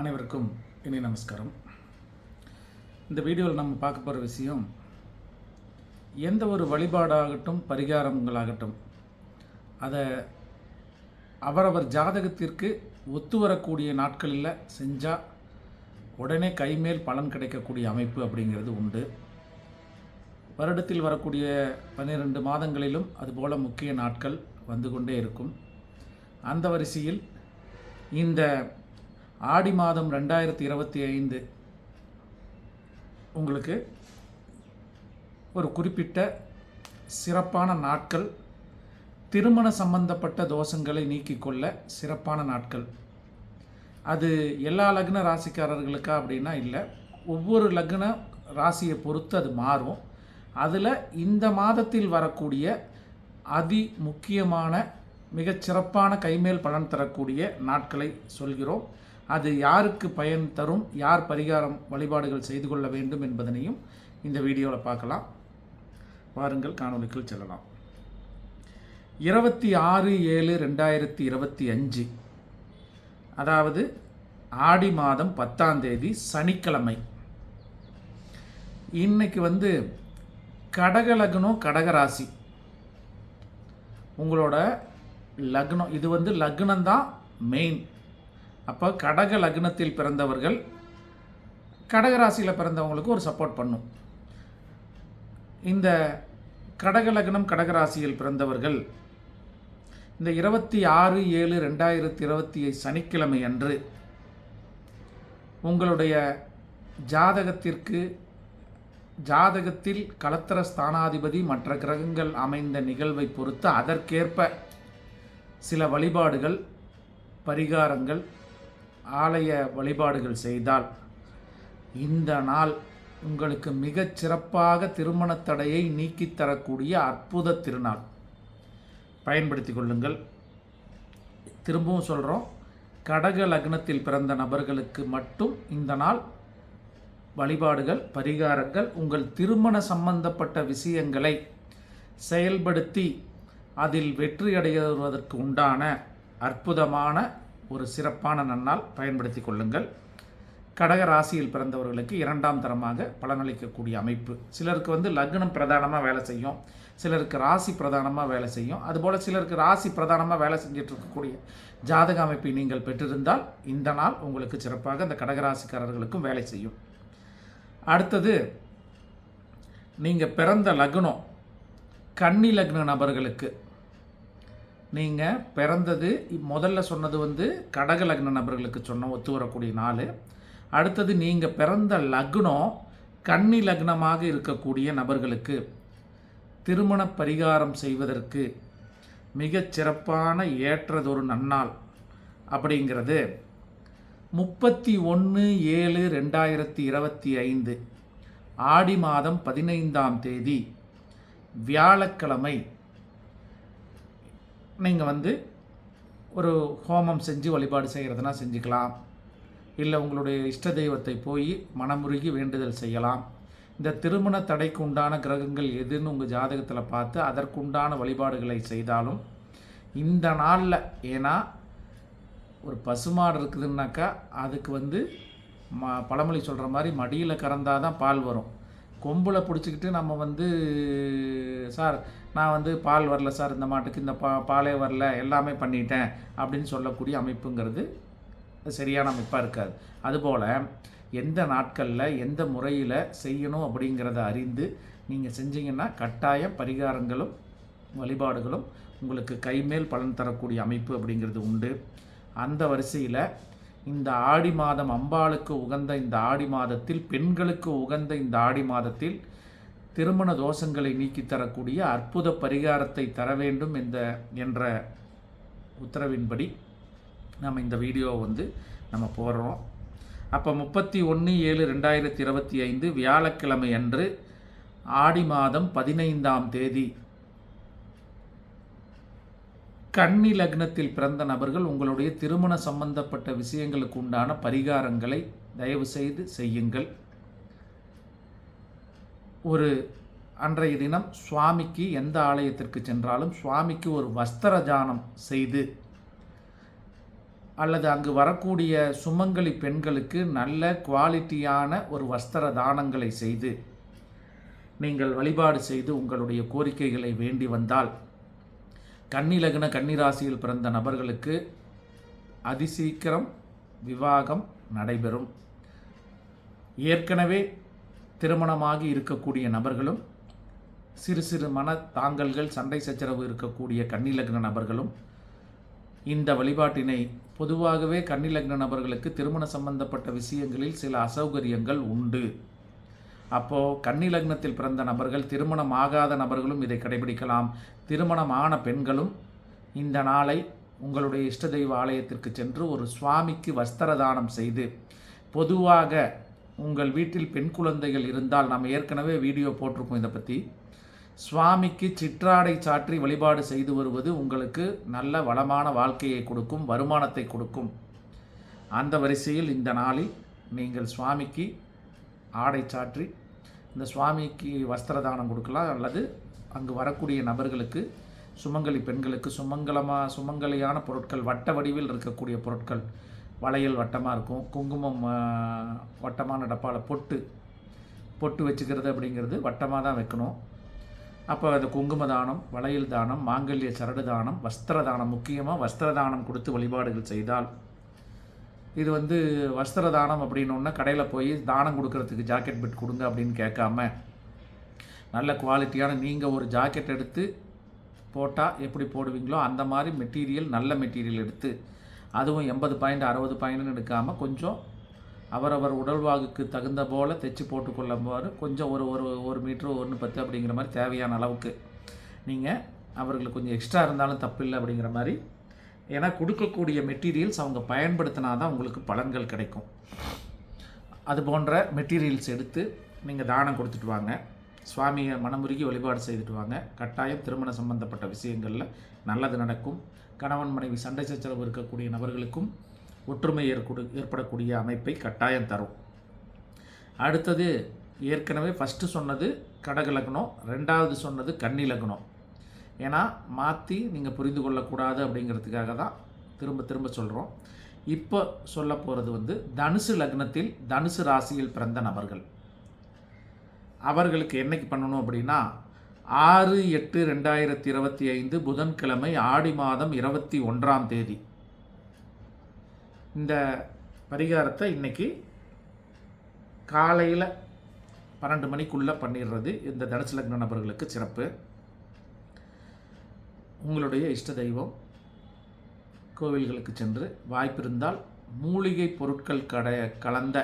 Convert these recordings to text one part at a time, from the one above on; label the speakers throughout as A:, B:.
A: அனைவருக்கும் இனி நமஸ்காரம். இந்த வீடியோவில் நம்ம பார்க்க போகிற விஷயம் எந்த ஒரு வழிபாடாகட்டும் பரிகாரங்களாகட்டும் அதை அவரவர் ஜாதகத்திற்கு ஒத்து வரக்கூடிய நாட்களில் செஞ்சால் உடனே கைமேல் பலன் கிடைக்கக்கூடிய அமைப்பு அப்படிங்கிறது உண்டு. வருடத்தில் வரக்கூடிய பன்னிரெண்டு மாதங்களிலும் அதுபோல் முக்கிய நாட்கள் வந்து கொண்டே இருக்கும். அந்த வரிசையில் இந்த ஆடி மாதம் ரெண்டாயிரத்தி இருபத்தி ஐந்து. உங்களுக்கு ஒரு குறிப்பிட்ட சிறப்பான நாட்கள் திருமண சம்பந்தப்பட்ட தோஷங்களை நீக்கிக் கொள்ள சிறப்பான நாட்கள். அது எல்லா லக்ன ராசிக்காரர்களுக்கா அப்படின்னா இல்லை. ஒவ்வொரு லக்ன ராசியை பொறுத்து அது மாறும். அதில் இந்த மாதத்தில் வரக்கூடிய அதி முக்கியமான மிகச்சிறப்பான கைமேல் பலன் தரக்கூடிய நாட்களை சொல்கிறோம். அது யாருக்கு பயன் தரும் யார் பரிகாரம் வழிபாடுகள் செய்து கொள்ள வேண்டும் என்பதனையும் இந்த வீடியோவில் பார்க்கலாம். வாருங்கள் காணொலிக்குள் செல்லலாம். இருபத்தி ஆறு ஏழு ரெண்டாயிரத்தி இருபத்தி அஞ்சு அதாவது ஆடி மாதம் பத்தாம் தேதி சனிக்கிழமை. இன்னைக்கு வந்து கடக லக்னம் கடகராசி உங்களோட லக்னம் இது வந்து லக்னம்தான் மெயின் அப்போ கடக லக்னத்தில் பிறந்தவர்கள் கடகராசியில் பிறந்தவங்களுக்கு ஒரு சப்போர்ட் பண்ணும். இந்த கடக லக்னம் கடகராசியில் பிறந்தவர்கள் இந்த இருபத்தி ஆறு ஏழு ரெண்டாயிரத்தி இருபத்தி சனிக்கிழமை அன்று உங்களுடைய ஜாதகத்திற்கு ஜாதகத்தில் கலத்தர ஸ்தானாதிபதி மற்ற கிரகங்கள் அமைந்த நிகழ்வை பொறுத்து அதற்கேற்ப சில வழிபாடுகள் பரிகாரங்கள் ஆலய வழிபாடுகள் செய்தால் இந்த நாள் உங்களுக்கு மிகச் சிறப்பாக திருமணத் தடையை நீக்கித் தரக்கூடிய அற்புத திருநாள். பயன்படுத்தி கொள்ளுங்கள். திரும்பவும் சொல்கிறோம் கடக லக்னத்தில் பிறந்த நபர்களுக்கு மட்டும் இந்த நாள் வழிபாடுகள் பரிகாரங்கள் உங்கள் திருமண சம்பந்தப்பட்ட விஷயங்களை செயல்படுத்தி அதில் வெற்றி அடைவதற்கு உண்டான அற்புதமான ஒரு சிறப்பான நன்னால் பயன்படுத்தி கொள்ளுங்கள். கடக ராசியில் பிறந்தவர்களுக்கு இரண்டாம் தரமாக பலனளிக்கக்கூடிய அமைப்பு. சிலருக்கு வந்து லக்னம் பிரதானமாக வேலை செய்யும். சிலருக்கு ராசி பிரதானமாக வேலை செய்யும். அதுபோல் சிலருக்கு ராசி பிரதானமாக வேலை செஞ்சுட்டு இருக்கக்கூடிய ஜாதக அமைப்பை நீங்கள் பெற்றிருந்தால் இந்த நாள் உங்களுக்கு சிறப்பாக இந்த கடகராசிக்காரர்களுக்கும் வேலை செய்யும். அடுத்தது நீங்கள் பிறந்த லக்னம் கன்னி லக்ன நபர்களுக்கு நீங்கள் பிறந்தது முதல்ல சொன்னது வந்து கடக லக்ன நபர்களுக்கு சொன்ன ஒத்து வரக்கூடிய நாள். அடுத்தது நீங்கள் பிறந்த லக்னம் கன்னி லக்னமாக இருக்கக்கூடிய நபர்களுக்கு. திருமண பரிகாரம் செய்வதற்கு மிகச் சிறப்பான ஏற்றதொரு நன்னாள் அப்படிங்கிறது. முப்பத்தி ஒன்று ஏழு ரெண்டாயிரத்தி இருபத்தி ஐந்து ஆடி மாதம் பதினைந்தாம் தேதி வியாழக்கிழமை நீங்கள் வந்து ஒரு ஹோமம் செஞ்சு வழிபாடு செய்கிறதுனா செஞ்சுக்கலாம். இல்லை உங்களுடைய இஷ்ட தெய்வத்தை போய் மனமுருகி வேண்டுதல் செய்யலாம். இந்த திருமண தடைக்கு உண்டான கிரகங்கள் எதுன்னு உங்கள் ஜாதகத்தில் பார்த்து அதற்குண்டான வழிபாடுகளை செய்தாலும் இந்த நாளில் ஏன்னா ஒரு பசுமாடு இருக்குதுன்னாக்கா அதுக்கு வந்து ம பழமொழி சொல்கிற மாதிரி மடியில் கறந்தால் தான் பால் வரும். கொம்பில் பிடிச்சிக்கிட்டு நம்ம வந்து சார் நான் வந்து பால் வரல சார் இந்த மாட்டுக்கு இந்த பா பாலே வரல எல்லாமே பண்ணிட்டேன் அப்படின்னு சொல்லக்கூடிய அமைப்புங்கிறது சரியான அமைப்பாக இருக்காது. அதுபோல் எந்த நாட்களில் எந்த முறையில் செய்யணும் அப்படிங்கிறத அறிந்து நீங்கள் செஞ்சீங்கன்னா கட்டாய பரிகாரங்களும் வழிபாடுகளும் உங்களுக்கு கைமேல் பலன் தரக்கூடிய அமைப்பு அப்படிங்கிறது உண்டு. அந்த வரிசையில் இந்த ஆடி மாதம் அம்பாளுக்கு உகந்த இந்த ஆடி மாதத்தில் பெண்களுக்கு உகந்த இந்த ஆடி மாதத்தில் திருமண தோஷங்களை நீக்கி தரக்கூடிய அற்புத பரிகாரத்தை தர வேண்டும் இந்த என்ற உத்தரவின்படி நம்ம இந்த வீடியோவை வந்து நம்ம போடுறோம். அப்போ முப்பத்தி ஒன்று ஏழு ரெண்டாயிரத்தி இருபத்தி ஐந்து வியாழக்கிழமை அன்று ஆடி மாதம் பதினைந்தாம் தேதி கன்னி லக்னத்தில் பிறந்த நபர்கள் உங்களுடைய திருமண சம்பந்தப்பட்ட விஷயங்களுக்கு உண்டான பரிகாரங்களை தயவு செய்து செய்யுங்கள். ஒரு அன்றைய தினம் சுவாமிக்கு எந்த ஆலயத்திற்கு சென்றாலும் சுவாமிக்கு ஒரு வஸ்திர ஜானம் செய்து அல்லது அங்கு வரக்கூடிய சுமங்கலி பெண்களுக்கு நல்ல குவாலிட்டியான ஒரு வஸ்திர தானங்களை செய்து நீங்கள் வழிபாடு செய்து உங்களுடைய கோரிக்கைகளை வேண்டி வந்தால் கன்னிலக்ன கன்னிராசியில் பிறந்த நபர்களுக்கு அதிசீக்கிரம் விவாகம் நடைபெறும். ஏற்கனவே திருமணமாகி இருக்கக்கூடிய நபர்களும் சிறு சிறு மன தாங்கல்கள் சண்டை சச்சரவு இருக்கக்கூடிய கன்னிலக்ன நபர்களும் இந்த வழிபாட்டினை பொதுவாகவே கன்னிலக்ன நபர்களுக்கு திருமண சம்பந்தப்பட்ட விஷயங்களில் சில அசௌகரியங்கள் உண்டு. அப்போது கன்னி லக்னத்தில் பிறந்த நபர்கள் திருமணம் ஆகாத நபர்களும் இதை கடைபிடிக்கலாம். திருமணமான பெண்களும் இந்த நாளை உங்களுடைய இஷ்ட தெய்வ ஆலயத்திற்கு சென்று ஒரு சுவாமிக்கு வஸ்திர தானம் செய்து பொதுவாக உங்கள் வீட்டில் பெண் குழந்தைகள் இருந்தால் நாம் ஏற்கனவே வீடியோ போட்டிருக்கோம் இதை பற்றி சுவாமிக்கு சிற்றாடை சாற்றி வழிபாடு செய்து வருவது உங்களுக்கு நல்ல வளமான வாழ்க்கையை கொடுக்கும் வருமானத்தை கொடுக்கும். அந்த வரிசையில் இந்த நாளில் நீங்கள் சுவாமிக்கு ஆடை சாற்றி இந்த சுவாமிக்கு வஸ்திரதானம் கொடுக்கலாம் அல்லது அங்கு வரக்கூடிய நபர்களுக்கு சுமங்கலி பெண்களுக்கு சுமங்கலமாக சுமங்கலியான பொருட்கள் வட்ட வடிவில் இருக்கக்கூடிய பொருட்கள் வளையல் வட்டமாக இருக்கும் குங்குமம் வட்டமான டப்பாவில் பொட்டு பொட்டு வச்சுக்கிறது அப்படிங்கிறது வட்டமாக தான் வைக்கணும். அப்போ அது குங்கும தானம் வளையல் தானம் மாங்கல்ய சரடு தானம் வஸ்திர தானம் முக்கியமாக வஸ்திர தானம் கொடுத்து வழிபாடுகள் செய்தால் இது வந்து வஸ்திர தானம் அப்படின்னோடனே கடையில் போய் தானம் கொடுக்கறதுக்கு ஜாக்கெட் பிட் கொடுங்க அப்படின்னு கேட்காம நல்ல குவாலிட்டியான நீங்கள் ஒரு ஜாக்கெட் எடுத்து போட்டால் எப்படி போடுவீங்களோ அந்த மாதிரி மெட்டீரியல் நல்ல மெட்டீரியல் எடுத்து அதுவும் எண்பது பாயிண்ட் அறுபது பாயிண்ட்னு எடுக்காமல் கொஞ்சம் அவரவர் உடல்வாகுக்கு தகுந்த போல் தைச்சி போட்டுக்கொள்ளும்போது கொஞ்சம் ஒரு ஒரு ஒரு மீட்ரு ஒன்று பத்து அப்படிங்கிற மாதிரி தேவையான அளவுக்கு நீங்கள் அவர்களுக்கு கொஞ்சம் எக்ஸ்ட்ரா இருந்தாலும் தப்பில்லை அப்படிங்கிற மாதிரி ஏன்னா கொடுக்கக்கூடிய மெட்டீரியல்ஸ் அவங்க பயன்படுத்தினா தான் உங்களுக்கு பலன்கள் கிடைக்கும். அது போன்ற மெட்டீரியல்ஸ் எடுத்து நீங்கள் தானம் கொடுத்துட்டு வாங்க. சுவாமியை மனமுருகி வழிபாடு செய்துட்டு வாங்க. கட்டாயம் திருமண சம்பந்தப்பட்ட விஷயங்களில் நல்லது நடக்கும். கணவன் மனைவி சண்டை சச்சரவு இருக்கக்கூடிய நபர்களுக்கும் ஒற்றுமை ஏற்படு ஏற்படக்கூடிய அமைப்பை கட்டாயம் தரும். அடுத்தது ஏற்கனவே ஃபஸ்ட்டு சொன்னது கடக லக்னம் ரெண்டாவது சொன்னது கன்னி லக்னம். ஏன்னா மாற்றி நீங்கள் புரிந்து கொள்ளக்கூடாது அப்படிங்கிறதுக்காக தான் திரும்ப திரும்ப சொல்கிறோம் இப்போ சொல்ல போகிறது வந்து தனுசு லக்னத்தில் தனுசு ராசியில் பிறந்த நபர்கள். அவர்களுக்கு என்னைக்கு பண்ணணும் அப்படின்னா ஆறு எட்டு ரெண்டாயிரத்தி இருபத்தி ஐந்து புதன்கிழமை ஆடி மாதம் இருபத்தி ஒன்றாம் தேதி. இந்த பரிகாரத்தை இன்றைக்கி காலையில் பன்னெண்டு மணிக்குள்ளே பண்ணிடுறது இந்த தனுசு லக்ன நபர்களுக்கு சிறப்பு. உங்களுடைய இஷ்ட தெய்வம் கோவில்களுக்கு சென்று வாய்ப்பிருந்தால் மூலிகை பொருட்கள் கடைய கலந்த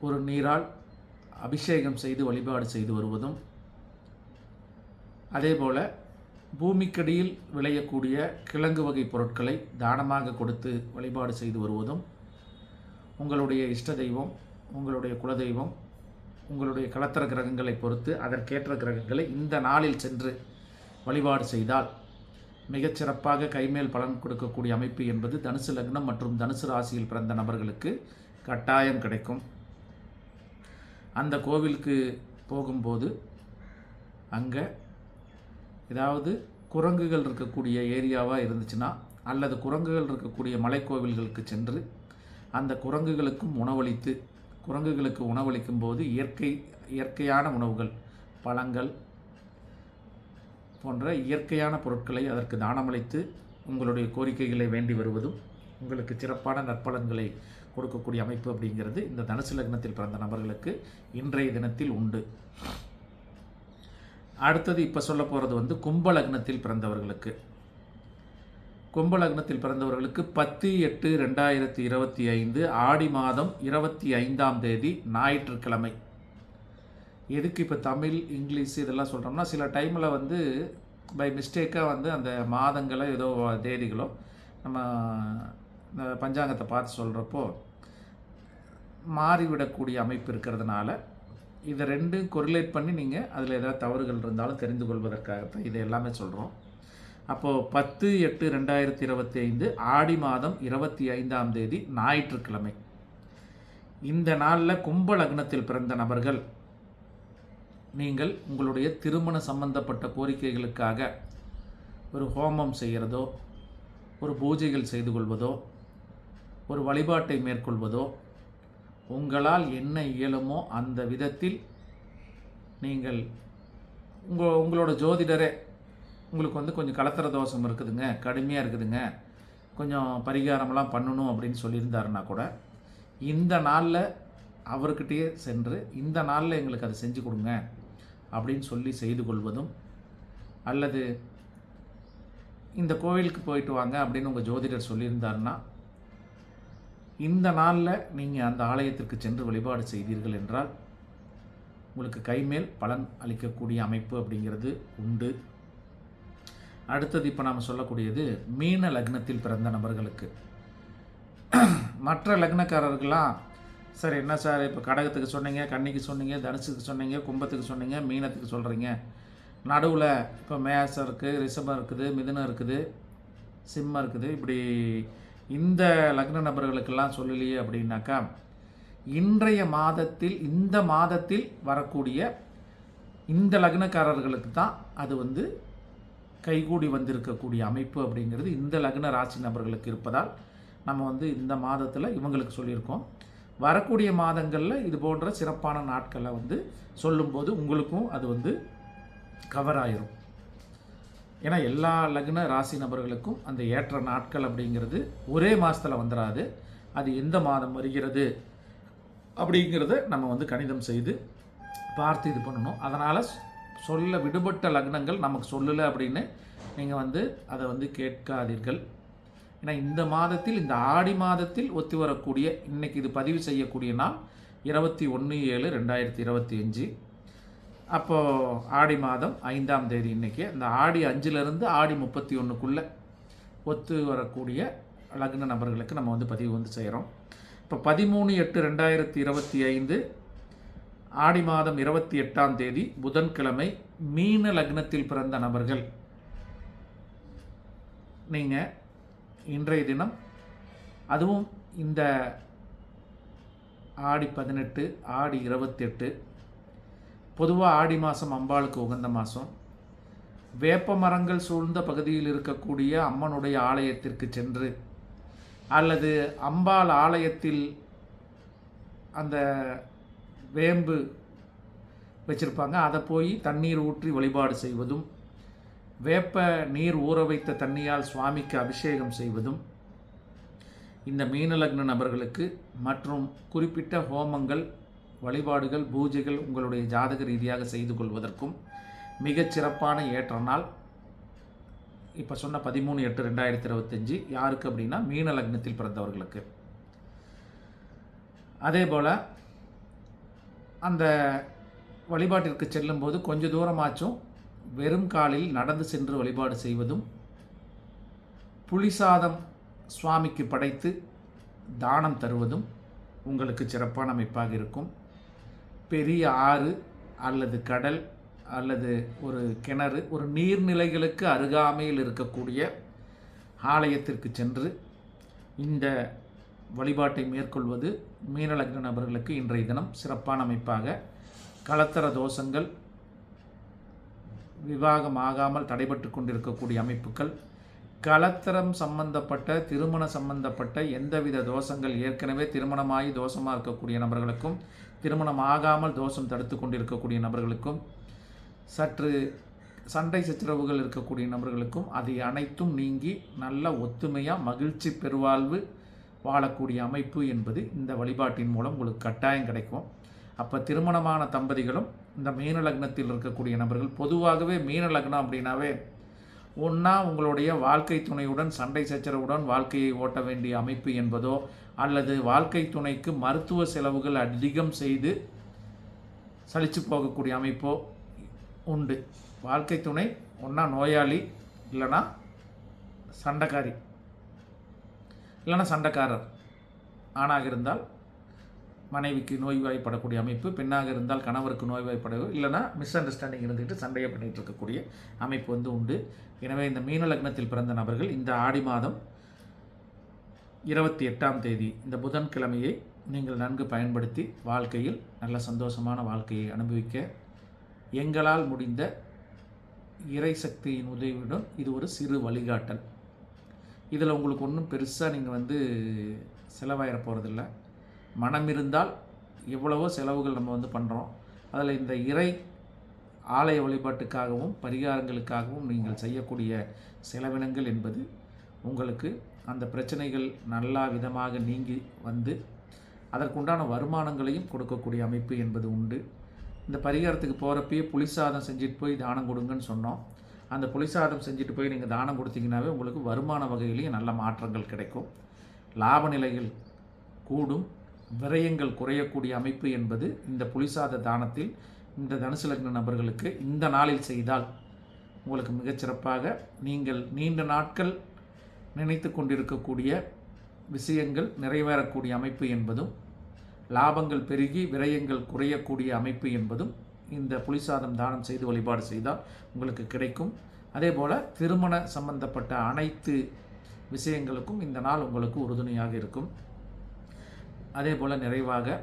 A: ஒரு நீரால் அபிஷேகம் செய்து வழிபாடு செய்து வருவதும் அதேபோல் பூமிக்கடியில் விளையக்கூடிய கிழங்கு வகை பொருட்களை தானமாக கொடுத்து வழிபாடு செய்து வருவதும் உங்களுடைய இஷ்ட தெய்வம் உங்களுடைய குலதெய்வம் உங்களுடைய கலத்தர கிரகங்களை பொறுத்து அதற்கேற்ற கிரகங்களை இந்த நாளில் சென்று வழிபாடு செய்தால் மிகச்சிறப்பாக கைமேல் பலன் கொடுக்கக்கூடிய அமைப்பு என்பது தனுசு லக்னம் மற்றும் தனுசு ராசியில் பிறந்த நபர்களுக்கு கட்டாயம் கிடைக்கும். அந்த கோவிலுக்கு போகும்போது அங்கே ஏதாவது குரங்குகள் இருக்கக்கூடிய ஏரியாவாக இருந்துச்சுன்னா அல்லது குரங்குகள் இருக்கக்கூடிய மலைக்கோவில்களுக்கு சென்று அந்த குரங்குகளுக்கும் உணவளித்து குரங்குகளுக்கு உணவளிக்கும் போது இயற்கை இயற்கையான உணவுகள் பழங்கள் போன்ற இயற்கையான பொருட்களை அதற்கு தானமளித்து உங்களுடைய கோரிக்கைகளை வேண்டி வருவதும் உங்களுக்கு சிறப்பான நற்பலன்களை கொடுக்கக்கூடிய அமைப்பு அப்படிங்கிறது இந்த தனுசு லக்னத்தில் பிறந்த நபர்களுக்கு இன்றைய தினத்தில் உண்டு. அடுத்தது இப்போ சொல்ல போகிறது வந்து கும்ப லக்னத்தில் பிறந்தவர்களுக்கு. கும்ப லக்னத்தில் பிறந்தவர்களுக்கு பத்து எட்டு ரெண்டாயிரத்தி இருபத்தி ஐந்து ஆடி மாதம் இருபத்தி ஐந்தாம் தேதி ஞாயிற்றுக்கிழமை. எதுக்கு இப்போ தமிழ் இங்கிலீஷ் இதெல்லாம் சொல்கிறோம்னா சில டைமில் வந்து பை மிஸ்டேக்காக வந்து அந்த மாதங்களோ ஏதோ தேதிகளோ நம்ம இந்த பஞ்சாங்கத்தை பார்த்து சொல்கிறப்போ மாறிவிடக்கூடிய அமைப்பு இருக்கிறதுனால இதை ரெண்டும் கொரிலேட் பண்ணி நீங்கள் அதில் ஏதாவது தவறுகள் இருந்தாலும் தெரிந்து கொள்வதற்காகத்தான் இதை எல்லாமே சொல்கிறோம் அப்போது பத்து எட்டு ரெண்டாயிரத்தி இருபத்தி ஐந்து ஆடி மாதம் இருபத்தி ஐந்தாம் தேதி ஞாயிற்றுக்கிழமை. இந்த நாளில் கும்ப லக்னத்தில் பிறந்த நபர்கள் நீங்கள் உங்களுடைய திருமண சம்பந்தப்பட்ட கோரிக்கைகளுக்காக ஒரு ஹோமம் செய்கிறதோ ஒரு பூஜைகள் செய்து கொள்வதோ ஒரு வழிபாட்டை மேற்கொள்வதோ உங்களால் என்ன இயலுமோ அந்த விதத்தில் நீங்கள் உங்கள் உங்களோட ஜோதிடரே உங்களுக்கு வந்து கொஞ்சம் கலத்திர தோஷம் இருக்குதுங்க கடுமையாக இருக்குதுங்க கொஞ்சம் பரிகாரமெல்லாம் பண்ணணும் அப்படின்னு சொல்லியிருந்தாருன்னா கூட இந்த நாளில் அவர்கிட்டயே சென்று இந்த நாளில் எங்களுக்கு அதை செஞ்சு கொடுங்க. அப்படின்னு சொல்லி செய்து கொள்வதும் அல்லது இந்த கோவிலுக்கு போயிட்டு வாங்க அப்படின்னு உங்கள் ஜோதிடர் சொல்லியிருந்தாருன்னா இந்த நாளில் நீங்கள் அந்த ஆலயத்திற்கு சென்று வழிபாடு செய்தீர்கள் என்றால் உங்களுக்கு கைமேல் பலன் அளிக்கக்கூடிய அமைப்பு அப்படிங்கிறது உண்டு. அடுத்தது இப்போ நாம் சொல்லக்கூடியது மீன லக்னத்தில் பிறந்த நபர்களுக்கு. மற்ற லக்னக்காரர்களாக சார் என்ன சார்? இப்போ கடகத்துக்கு சொன்னீங்க கன்னிக்கு சொன்னீங்க தனுசுக்கு சொன்னீங்க கும்பத்துக்கு சொன்னீங்க மீனத்துக்கு சொல்கிறீங்க நடுவில் இப்போ மேசம் இருக்குது ரிஷபம் இருக்குது மிதுனம் இருக்குது சிம்மம் இருக்குது. இப்படி இந்த லக்ன நபர்களுக்கெல்லாம் சொல்லலையே அப்படின்னாக்கா இன்றைய மாதத்தில் இந்த மாதத்தில் வரக்கூடிய இந்த லக்னக்காரர்களுக்கு தான் அது வந்து கைகூடி வந்திருக்கக்கூடிய அமைப்பு அப்படிங்கிறது இந்த லக்ன ராசி நபர்களுக்கு இருப்பதால் நம்ம வந்து இந்த மாதத்தில் இவங்களுக்கு சொல்லியிருக்கோம். வரக்கூடிய மாதங்களில் இது போன்ற சிறப்பான நாட்களை வந்து சொல்லும்போது உங்களுக்கும் அது வந்து கவர் ஆயிரும். ஏன்னா எல்லா லக்ன ராசி நபர்களுக்கும் அந்த ஏற்ற நாட்கள் அப்படிங்கிறது ஒரே மாதத்தில் வந்துடாது அது எந்த மாதம் வருகிறது அப்படிங்கிறத நம்ம வந்து கணிதம் செய்து பார்த்து இது பண்ணணும். அதனால் சொல்ல விடுபட்ட லக்னங்கள் நமக்கு சொல்லலை அப்படின்னு நீங்கள் வந்து அதை வந்து கேட்காதீர்கள். ஏன்னா இந்த மாதத்தில் இந்த ஆடி மாதத்தில் ஒத்து வரக்கூடிய இன்றைக்கி இது பதிவு செய்யக்கூடிய நாள் இருபத்தி ஒன்று ஏழு ரெண்டாயிரத்தி இருபத்தி அஞ்சு. அப்போது ஆடி மாதம் ஐந்தாம் தேதி இன்றைக்கி இந்த ஆடி அஞ்சுலேருந்து ஆடி முப்பத்தி ஒன்றுக்குள்ளே ஒத்து வரக்கூடிய லக்ன நபர்களுக்கு நம்ம வந்து பதிவு வந்து செய்கிறோம் இப்போ பதிமூணு எட்டு ரெண்டாயிரத்தி இருபத்தி ஐந்து ஆடி மாதம் இருபத்தி எட்டாம் தேதி புதன்கிழமை மீன லக்னத்தில் பிறந்த நபர்கள். நீங்கள் இன்றைய தினம் அதுவும் இந்த ஆடி பதினெட்டு ஆடி இருபத்தெட்டு பொதுவாக ஆடி மாதம் அம்பாளுக்கு உகந்த மாதம் வேப்ப மரங்கள் சூழ்ந்த பகுதியில் இருக்கக்கூடிய அம்மனுடைய ஆலயத்திற்கு சென்று அல்லது அம்பாள் ஆலயத்தில் அந்த வேம்பு வச்சுருப்பாங்க அதை போய் தண்ணீர் ஊற்றி வழிபாடு செய்வதும் வேப்ப நீர் ஊற வைத்த தண்ணியால் சுவாமிக்கு அபிஷேகம் செய்வதும் இந்த மீனலக்ன நபர்களுக்கு மற்றும் குறிப்பிட்ட ஹோமங்கள் வழிபாடுகள் பூஜைகள் உங்களுடைய ஜாதக ரீதியாக செய்து கொள்வதற்கும் மிகச் சிறப்பான ஏற்ற நாள். இப்போ சொன்ன பதிமூணு எட்டு ரெண்டாயிரத்தி இருபத்தஞ்சி யாருக்கு அப்படின்னா மீன லக்னத்தில் பிறந்தவர்களுக்கு. அதே போல் அந்த வழிபாட்டிற்கு செல்லும்போது கொஞ்சம் தூரமாச்சும் வெறும் காலில் நடந்து சென்று வழிபாடு செய்வதும் புளிசாதம் சுவாமிக்கு படைத்து தானம் தருவதும் உங்களுக்கு சிறப்பான அமைப்பாக இருக்கும். பெரிய ஆறு அல்லது கடல் அல்லது ஒரு கிணறு ஒரு நீர்நிலைகளுக்கு அருகாமையில் இருக்கக்கூடிய ஆலயத்திற்கு சென்று இந்த வழிபாட்டை மேற்கொள்வது மீனலக்ன நபர்களுக்கு இன்றைய தினம் சிறப்பான அமைப்பாக. கலத்தர தோஷங்கள் விவாகம் ஆகாமல் தடைபட்டு கொண்டிருக்கக்கூடிய அமைப்புகள் கலத்தரம் சம்பந்தப்பட்ட திருமண சம்பந்தப்பட்ட எந்தவித தோஷங்கள் ஏற்கனவே திருமணமாகி தோஷமாக இருக்கக்கூடிய நபர்களுக்கும் திருமணம் ஆகாமல் தோஷம் தடுத்து கொண்டிருக்கக்கூடிய நபர்களுக்கும் சற்று சண்டை சச்சரவுகள் இருக்கக்கூடிய நபர்களுக்கும் அதை அனைத்தும் நீங்கி நல்ல ஒத்துமையாக மகிழ்ச்சி பெருவாழ்வு வாழக்கூடிய அமைப்பு என்பது இந்த வழிபாட்டின் மூலம் உங்களுக்கு கட்டாயம் கிடைக்கும். அப்போ திருமணமான தம்பதிகளும் இந்த மீன லக்னத்தில் இருக்கக்கூடிய நபர்கள் பொதுவாகவே மீன லக்னம் அப்படின்னாவே ஒன்றா உங்களுடைய வாழ்க்கை துணையுடன் சண்டை சச்சரவுடன் வாழ்க்கையை ஓட்ட வேண்டிய அமைப்பு என்பதோ அல்லது வாழ்க்கை துணைக்கு மருத்துவ செலவுகள் அதிகம் செய்து சலித்து போகக்கூடிய அமைப்போ உண்டு. வாழ்க்கை துணை ஒன்றா நோயாளி இல்லைன்னா சண்டைக்காரி இல்லைன்னா சண்டைக்காரர். ஆணாக இருந்தால் மனைவிக்கு நோய்வாய்ப்படக்கூடிய அமைப்பு பெண்ணாக இருந்தால் கணவருக்கு நோய்வாய்ப்பட இல்லைனா மிஸ் அண்டர்ஸ்டாண்டிங் இருந்துக்கிட்டு சண்டையை பண்ணிகிட்டு இருக்கக்கூடிய அமைப்பு வந்து உண்டு. எனவே இந்த மீன லக்னத்தில் பிறந்த நபர்கள் இந்த ஆடி மாதம் இருபத்தி எட்டாம் தேதி இந்த புதன்கிழமையை நீங்கள் நன்கு பயன்படுத்தி வாழ்க்கையில் நல்ல சந்தோஷமான வாழ்க்கையை அனுபவிக்க எங்களால் முடிந்த இறை சக்தியின் உதவியுடன் இது ஒரு சிறு வழிகாட்டல். இதில் உங்களுக்கு ஒன்றும் பெருசாக நீங்கள் வந்து செலவாயிட போகிறதில்ல மனம் இருந்தால் எவ்வளவோ செலவுகள் நம்ம வந்து பண்ணுறோம் அதில் இந்த இறை ஆலய வழிபாட்டுக்காகவும் பரிகாரங்களுக்காகவும் நீங்கள் செய்யக்கூடிய செலவினங்கள் என்பது உங்களுக்கு அந்த பிரச்சனைகள் நல்லா விதமாக நீங்கி வந்து அதற்குண்டான வருமானங்களையும் கொடுக்கக்கூடிய அமைப்பு என்பது உண்டு. இந்த பரிகாரத்துக்கு போகிறப்பயே புளிசாதம் செஞ்சுட்டு போய் தானம் கொடுங்கன்னு சொன்னோம். அந்த புளிசாதம் செஞ்சுட்டு போய் நீங்கள் தானம் கொடுத்தீங்கன்னாவே உங்களுக்கு வருமான வகையிலையும் நல்ல மாற்றங்கள் கிடைக்கும். லாப நிலைகள் கூடும். விரயங்கள் குறையக்கூடிய அமைப்பு என்பது இந்த புலிசாத தானத்தில் இந்த தனுசு லக்ன நபர்களுக்கு இந்த நாளில் செய்தால் உங்களுக்கு மிகச்சிறப்பாக நீங்கள் நீண்ட நாட்கள் நினைத்து கொண்டிருக்கக்கூடிய விஷயங்கள் நிறைவேறக்கூடிய அமைப்பு என்பதும் லாபங்கள் பெருகி விரயங்கள் குறையக்கூடிய அமைப்பு என்பதும் இந்த புலிசாதம் தானம் செய்து வழிபாடு செய்தால் உங்களுக்கு கிடைக்கும். அதே போல் திருமண சம்பந்தப்பட்ட அனைத்து விஷயங்களுக்கும் இந்த நாள் உங்களுக்கு உறுதுணையாக இருக்கும். அதே போல் நிறைவாக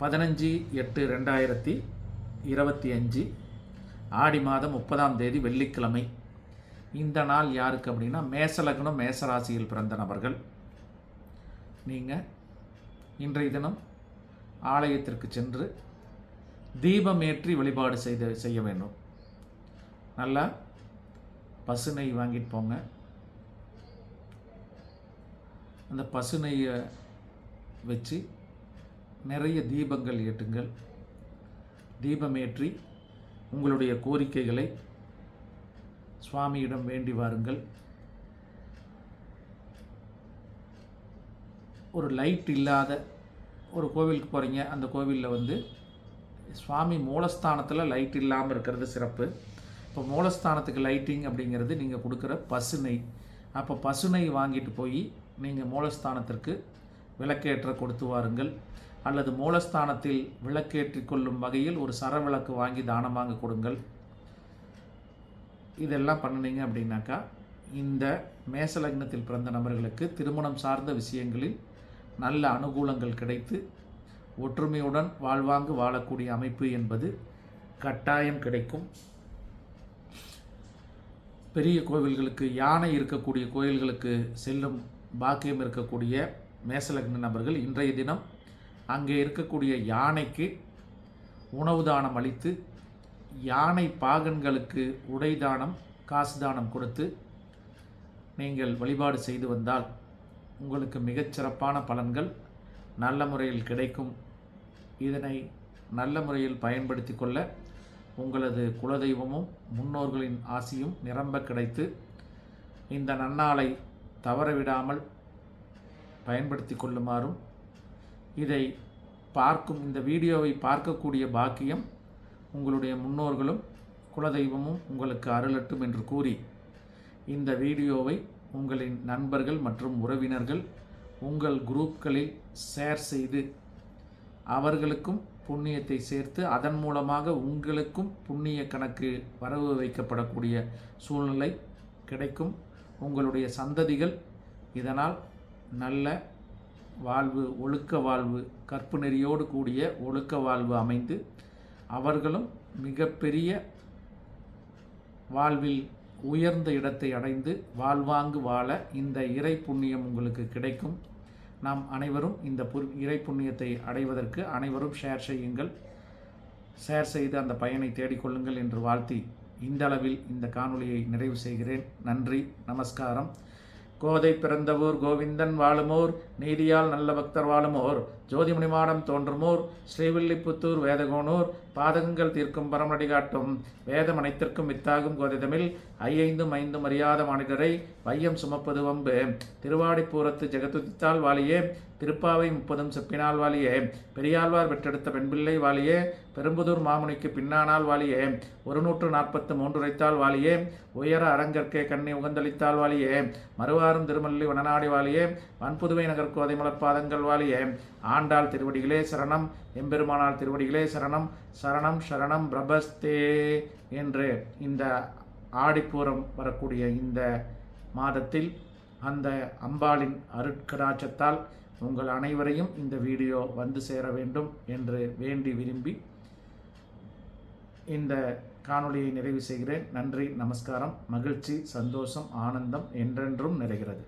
A: பதினஞ்சு எட்டு ரெண்டாயிரத்தி இருபத்தி அஞ்சு ஆடி மாதம் முப்பதாம் தேதி வெள்ளிக்கிழமை. இந்த நாள் யாருக்கு அப்படின்னா மேசலக்னம் மேசராசியில் பிறந்த நபர்கள். நீங்கள் இன்றைய தினம் ஆலயத்திற்கு சென்று தீபம் ஏற்றி வழிபாடு செய்த செய்ய வேண்டும். நல்லா பசு நெய் வாங்கிட்டு போங்க. அந்த பசு நெய்யை வச்சு நிறைய தீபங்கள் ஏற்றுங்கள் தீபமேற்றி உங்களுடைய கோரிக்கைகளை சுவாமியிடம் வேண்டி வாருங்கள். ஒரு லைட் இல்லாத ஒரு கோவிலுக்கு போகிறீங்க அந்த கோவிலில் வந்து சுவாமி மூலஸ்தானத்தில் லைட் இல்லாமல் இருக்கிறது சிறப்பு. இப்போ மூலஸ்தானத்துக்கு லைட்டிங் அப்படிங்கிறது நீங்கள் கொடுக்குற பசுனை அப்போ பசுனை வாங்கிட்டு போய் நீங்கள் மூலஸ்தானத்திற்கு விளக்கேற்ற கொடுத்து வாருங்கள். அல்லது மூலஸ்தானத்தில் விளக்கேற்றி கொள்ளும் வகையில் ஒரு சரவிளக்கு வாங்கி தானமாக கொடுங்கள். இதெல்லாம் பண்ணினீங்க அப்படின்னாக்கா இந்த மேசலக்னத்தில் பிறந்த நபர்களுக்கு திருமணம் சார்ந்த விஷயங்களில் நல்ல அனுகூலங்கள் கிடைத்து ஒற்றுமையுடன் வாழ்வாங்கு வாழக்கூடிய அமைப்பு என்பது கட்டாயம் கிடைக்கும். பெரிய கோவில்களுக்கு யானை இருக்கக்கூடிய கோயில்களுக்கு செல்லும் பாக்கியம் இருக்கக்கூடிய மேசலக்ன நபர்கள் இன்றைய தினம் அங்கே இருக்கக்கூடிய யானைக்கு உணவு தானம் அளித்து யானை பாகன்களுக்கு உடை தானம் காசு தானம் கொடுத்து நீங்கள் வழிபாடு செய்து வந்தால் உங்களுக்கு மிகச்சிறப்பான பலன்கள் நல்ல முறையில் கிடைக்கும். இதனை நல்ல முறையில் பயன்படுத்தி கொள்ள உங்களது குலதெய்வமும் முன்னோர்களின் ஆசியும் நிரம்ப கிடைத்து இந்த நன்னாளை தவறவிடாமல் பயன்படுத்தி கொள்ளுமாறும் இதை பார்க்கும் இந்த வீடியோவை பார்க்கக்கூடிய பாக்கியம் உங்களுடைய முன்னோர்களும் குலதெய்வமும் உங்களுக்கு அருளட்டும் என்று கூறி இந்த வீடியோவை உங்களின் நண்பர்கள் மற்றும் உறவினர்கள் உங்கள் குரூப்களில் ஷேர் செய்து அவர்களுக்கும் புண்ணியத்தை சேர்த்து அதன் மூலமாக உங்களுக்கும் புண்ணிய கணக்கு வரவு வைக்கப்படக்கூடிய சூழ்நிலை கிடைக்கும். உங்களுடைய சந்ததிகள் இதனால் நல்ல வாழ்வு ஒழுக்க வாழ்வு கற்பு நெறியோடு கூடிய ஒழுக்க வாழ்வு அமைந்து அவர்களும் மிகப்பெரிய வாழ்வில் உயர்ந்த இடத்தை அடைந்து வாழ்வாங்கு வாழ இந்த இறை புண்ணியம் உங்களுக்கு கிடைக்கும். நாம் அனைவரும் இந்த பு இறை புண்ணியத்தை அடைவதற்கு அனைவரும் ஷேர் செய்யுங்கள். ஷேர் செய்து அந்த பயனை தேடிக்கொள்ளுங்கள் என்று வாழ்த்தி இந்த அளவில் இந்த காணொளியை நிறைவு செய்கிறேன். நன்றி நமஸ்காரம். கோதை பிறந்தவூர் கோவிந்தன் வாழுமோர் நீதியால் நல்ல பக்தர் வாழுமோர் ஜோதிமணிமாடம் தோன்றுமோர் ஸ்ரீவில்லிபுத்தூர் வேதகோனூர் பாதகங்கள் தீர்க்கும் பரமடி காட்டும் வேதம் அனைத்திற்கும் வித்தாகும் கோதை தமிழ் ஐயைந்தும் ஐந்தும் அறியாத மானிடரை வையம் சுமப்பது வம்பு. திருவாடிப்பூரத்து ஜெகத்துதித்தால் வாலியே திருப்பாவை முப்பதும் செப்பினால் வாலியே பெரியாழ்வார் பெற்றெடுத்த பெண்பிள்ளை வாலியே பெரும்புதூர் மாமுனிக்கு பின்னானால் வாலியே ஒரு நூற்று நாற்பத்து மூன்று உரைத்தால் வாலியே உயர அரங்கற்கே கண்ணி உகந்தளித்தால் வாலியே மறுவாரும் திருமல்லி வனநாடி வாலியே வன்புதுவை நகர் கோதைமலர் பாதங்கள் வாலியே ஆண்டாள் திருவடிகளே சரணம் எம்பெருமானால் திருவடிகளே சரணம் சரணம் சரணம் பிரபஸ்தே என்று இந்த ஆடிப்பூரம் வரக்கூடிய இந்த மாதத்தில் அந்த அம்பாளின் அருட்கடாச்சத்தால் உங்கள் அனைவரையும் இந்த வீடியோ வந்து சேர வேண்டும் என்று வேண்டி விரும்பி இந்த காணொளியை நிறைவு செய்கிறேன். நன்றி நமஸ்காரம் மகிழ்ச்சி சந்தோஷம் ஆனந்தம் என்றென்றும் நிறைகிறது.